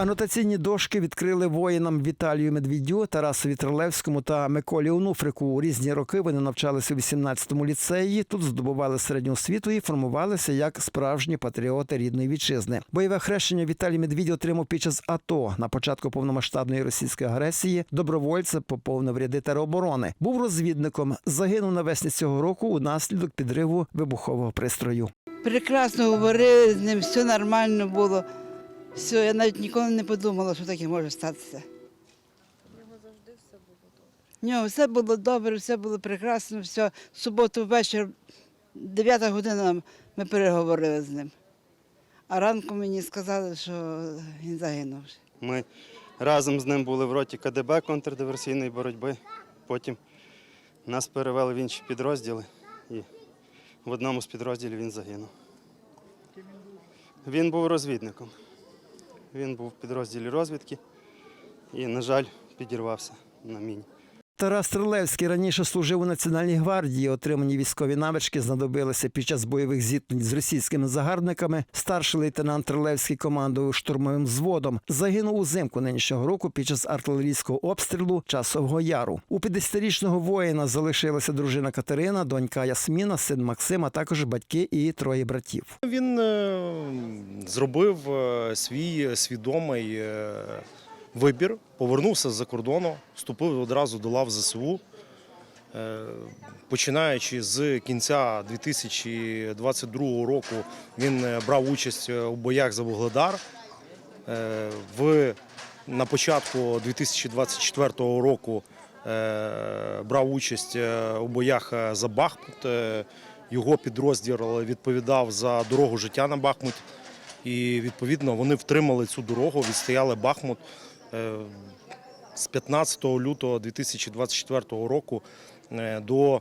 Анотаційні дошки відкрили воїнам Віталію Медвідю, Тарасу Вітрилевському та Миколі Онуфрику. У різні роки вони навчалися у 18-му ліцеї. Тут здобували середню освіту і формувалися як справжні патріоти рідної вітчизни. Бойове хрещення Віталій Медвідь отримав під час АТО. На початку повномасштабної російської агресії добровольцем поповнив ряди тероборони. Був розвідником. Загинув навесні цього року унаслідок підриву вибухового пристрою. Прекрасно говорили з ним, все нормально було. Все, я навіть ніколи не подумала, що таке може статися. У нього все було добре, все було прекрасно, все. В суботу ввечері, 9 година, ми переговорили з ним. А ранку мені сказали, що він загинув. Ми разом з ним були в роті КДБ контрдиверсійної боротьби. Потім нас перевели в інші підрозділи, і в одному з підрозділів він загинув. Він був розвідником. Він був в підрозділі розвідки і, на жаль, підірвався на міні. Тарас Стрелевський раніше служив у Національній гвардії. Отримані військові навички знадобилися під час бойових зіткнень з російськими загарбниками. Старший лейтенант Трилевський командував штурмовим взводом. Загинув узимку нинішнього року під час артилерійського обстрілу часового яру. У 50-річного воїна залишилася дружина Катерина, донька Ясміна, син Максим, а також батьки і троє братів. Він е, зробив е, свій свідомий е, вибір, повернувся з-за кордону, вступив одразу до лав ЗСУ. Е, Починаючи з кінця 2022 року, він е, брав участь у боях за Вугледар. Е, В, на початку 2024 року е, брав участь е, у боях е, за Бахмут. Е, Його підрозділ відповідав за дорогу життя на Бахмут. І відповідно вони втримали цю дорогу, відстояли Бахмут. Е, З 15 лютого 2024 року е, до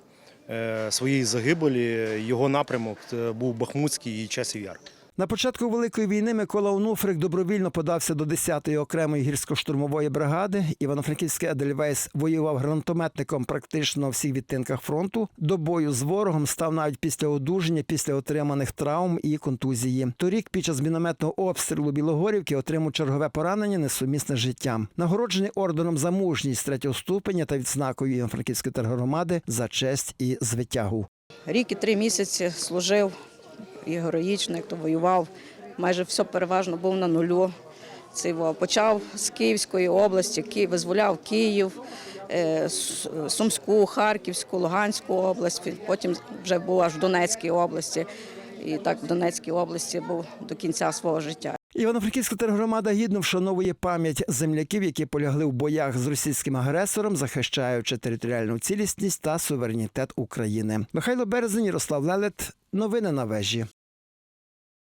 е, своєї загибелі його напрямок був Бахмутський і Часів Яр. На початку Великої війни Микола Онуфрик добровільно подався до 10-ї окремої гірсько-штурмової бригади. Івано-Франківський Едельвейс воював гранатометником практично на всіх відтинках фронту. До бою з ворогом став навіть після одужання, після отриманих травм і контузії. Торік під час мінометного обстрілу Білогорівки отримав чергове поранення несумісне з життям. Нагороджений орденом за мужність третього ступеня та відзнакою Івано-Франківської тергромади за честь і звитягу. Рік і три місяці служив і героїчно, як то воював. Майже все переважно був на нулю. Це його почав з Київської області, Київ визволяв Київ, е, Сумську, Харківську, Луганську область. Потім вже був аж в Донецькій області. І так в Донецькій області був до кінця свого життя. Івано-Франківська тергромада гідно вшановує пам'ять земляків, які полягли в боях з російським агресором, захищаючи територіальну цілісність та суверенітет України. Михайло Березень, Ярослав Лелет. Новини на вежі.